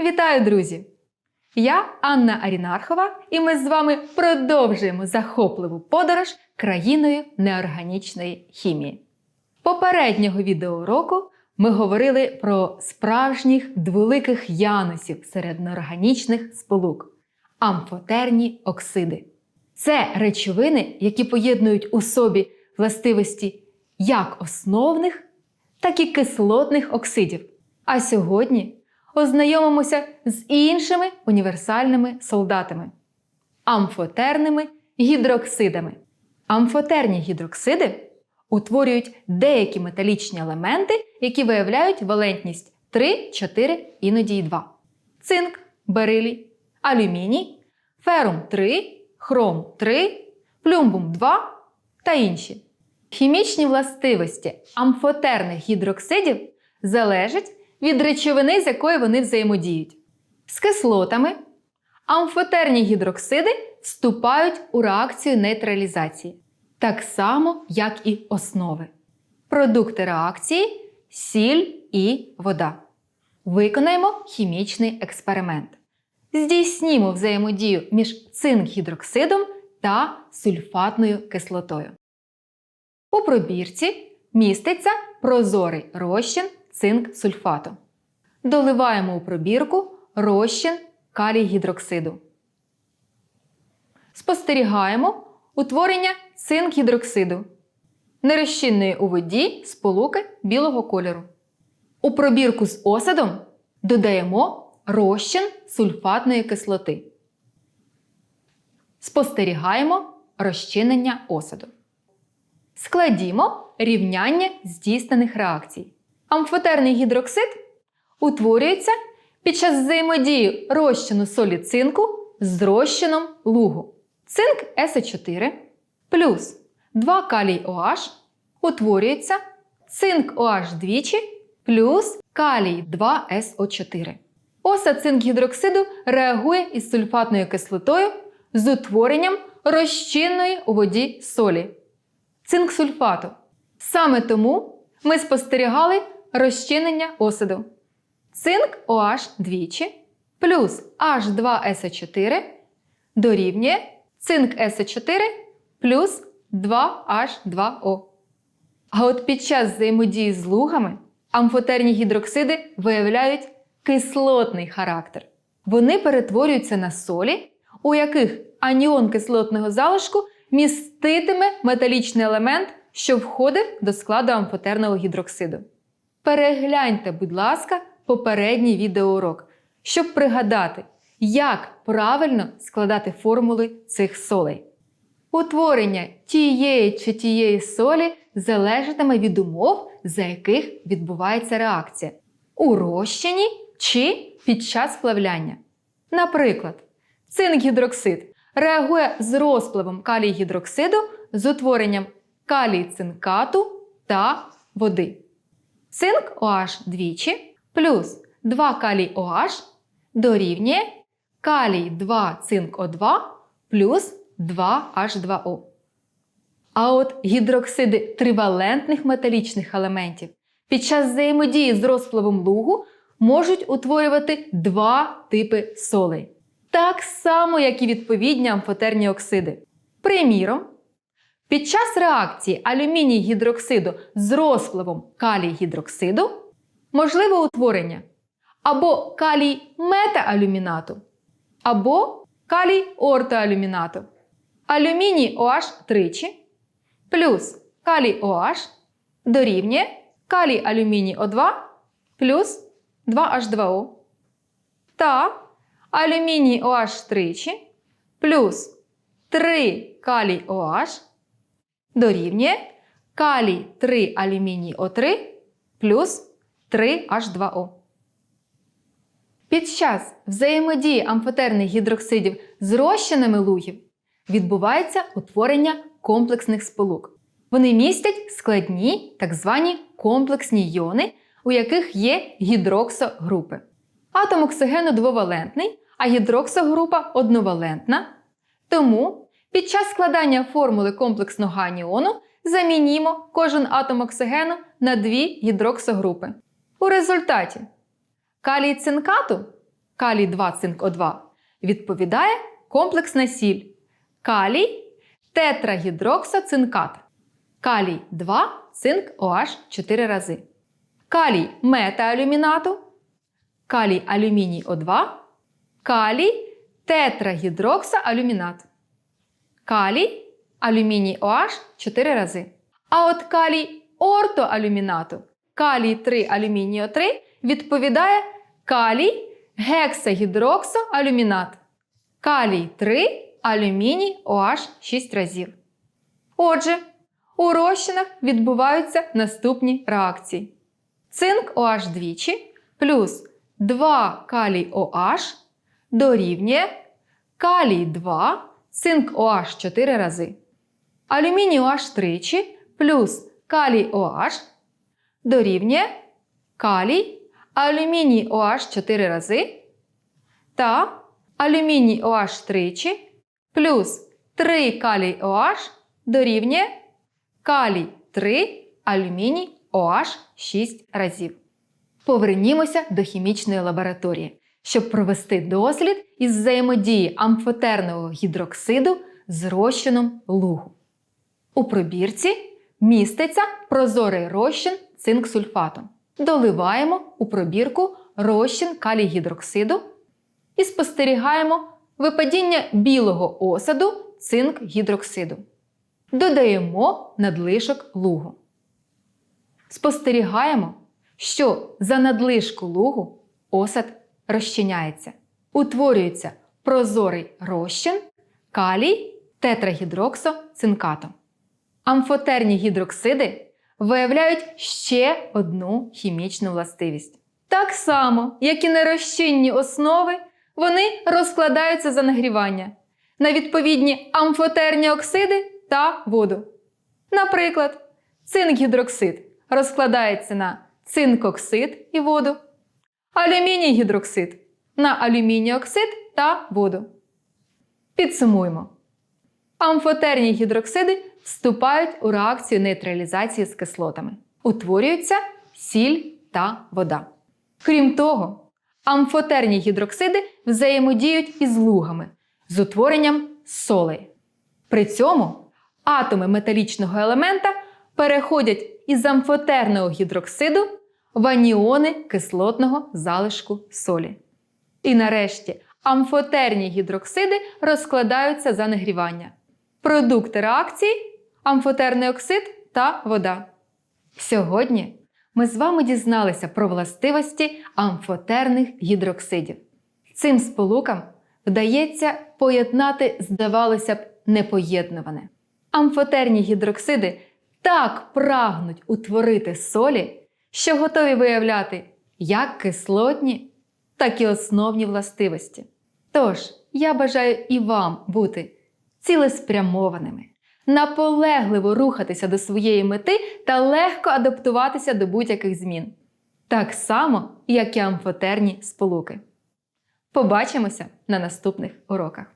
Вітаю, друзі! Я Анна Арінархова, і ми з вами продовжуємо захопливу подорож країною неорганічної хімії. Попереднього відеоуроку ми говорили про справжніх дволиких янусів серед неорганічних сполук амфотерні оксиди. Це речовини, які поєднують у собі властивості як основних, так і кислотних оксидів. А сьогодні ознайомимося з іншими універсальними солдатами амфотерними гідроксидами. Амфотерні гідроксиди утворюють деякі металічні елементи, які виявляють валентність 3, 4, іноді й 2. Цинк, берилій, алюміній, ферум 3, хром 3, плюмбум 2 та інші. Хімічні властивості амфотерних гідроксидів залежать від речовини, з якою вони взаємодіють. З кислотами амфотерні гідроксиди вступають у реакцію нейтралізації, так само, як і основи. Продукти реакції сіль і вода. Виконаємо хімічний експеримент. Здійснімо взаємодію між цинк-гідроксидом та сульфатною кислотою. У пробірці міститься прозорий розчин цинк-сульфату. Доливаємо у пробірку розчин калій гідроксиду. Спостерігаємо утворення цинк-гідроксиду, нерозчинної у воді сполуки білого кольору. У пробірку з осадом додаємо розчин сульфатної кислоти. Спостерігаємо розчинення осаду. Складімо рівняння здійснених реакцій. Амфотерний гідроксид утворюється під час взаємодії розчину солі цинку з розчином лугу. Цинк СО4 плюс 2 калій OH утворюється цинк OH двічі плюс калій 2СО4. Оса цинк-гідроксиду реагує із сульфатною кислотою з утворенням розчинної у воді солі цинк-сульфату. Саме тому ми спостерігали розчинення осаду. Цинк OH двічі плюс H2SO4 дорівнює цинк SO4 плюс 2H2O. А от під час взаємодії з лугами амфотерні гідроксиди виявляють кислотний характер. Вони перетворюються на солі, у яких аніон кислотного залишку міститиме металічний елемент, що входить до складу амфотерного гідроксиду. Перегляньте, будь ласка, попередній відеоурок, щоб пригадати, як правильно складати формули цих солей. Утворення тієї чи тієї солі залежатиме від умов, за яких відбувається реакція у розчині чи під час плавляння. Наприклад, цинк-гідроксид реагує з розпливом калій-гідроксиду з утворенням калій-цинкату та води. Цинк OH двічі плюс 2 калій OH дорівнює калій 2 цинк О2 плюс 2H2O. А от гідроксиди тривалентних металічних елементів під час взаємодії з розпливом лугу можуть утворювати два типи солей. Так само, як і відповідні амфотерні оксиди. Приміром, під час реакції алюміній гідроксиду з розпливом калій гідроксиду можливе утворення або калій метаалюмінату, або калій ортоалюмінату. Алюміній OH тричі плюс калій OH дорівнює калій алюміній О2 плюс 2H2O та алюміній OH тричі плюс 3 калій OH дорівнює калій 3 алюміній О3 плюс 3H2O. Під час взаємодії амфотерних гідроксидів з розчинами лугів відбувається утворення комплексних сполук. Вони містять складні так звані комплексні йони, у яких є гідроксогрупи. Атом оксигену двовалентний, а гідроксогрупа одновалентна. Тому під час складання формули комплексного аніону замінімо кожен атом оксигену на дві гідроксогрупи. У результаті калій цинкату калій 2 цинк О2 відповідає комплексна сіль калій тетрагідроксоцинкат. Калій 2 цинк OH 4 рази. Калій метаалюмінату, калій алюміній О2, калій тетрагідроксоалюмінат. Калій алюміній OH 4 рази. А от калій ортоалюмінату, калій 3 алюміній О3 відповідає калій гексагідроксоалюмінат. Калій 3 алюміній OH 6 разів. Отже, у розчинах відбуваються наступні реакції. Цинк OH двічі плюс 2 калій OH дорівнює калій 2 цинк OH 4 рази. Алюміній OH тричі плюс калій OH дорівнює калій алюміній OH 4 рази та алюміній OH тричі плюс 3 калій OH дорівнює калій 3 алюміній OH 6 разів. Повернімося до хімічної лабораторії, щоб провести дослід із взаємодії амфотерного гідроксиду з розчином лугу. У пробірці міститься прозорий розчин цинк-сульфату. Доливаємо у пробірку розчин калій-гідроксиду і спостерігаємо випадіння білого осаду цинк-гідроксиду. Додаємо надлишок лугу. Спостерігаємо, що за надлишку лугу осад розчиняється. Утворюється прозорий розчин калій тетрагідроксоцинкату. Амфотерні гідроксиди виявляють ще одну хімічну властивість. Так само, як і нерозчинні основи, вони розкладаються за нагрівання на відповідні амфотерні оксиди та воду. Наприклад, цинк-гідроксид розкладається на цинкоксид і воду, алюміній гідроксид на алюміній оксид та воду. Підсумуємо. Амфотерні гідроксиди вступають у реакцію нейтралізації з кислотами. Утворюються сіль та вода. Крім того, амфотерні гідроксиди взаємодіють із лугами з утворенням солей. При цьому атоми металічного елемента переходять із амфотерного гідроксиду в аніони кислотного залишку солі. І нарешті амфотерні гідроксиди розкладаються за нагрівання. Продукти реакції амфотерний оксид та вода. Сьогодні ми з вами дізналися про властивості амфотерних гідроксидів. Цим сполукам вдається поєднати, здавалося б, непоєднуване. Амфотерні гідроксиди так прагнуть утворити солі, що готові виявляти як кислотні, так і основні властивості. Тож, я бажаю і вам бути цілеспрямованими, наполегливо рухатися до своєї мети та легко адаптуватися до будь-яких змін. Так само, як і амфотерні сполуки. Побачимося на наступних уроках.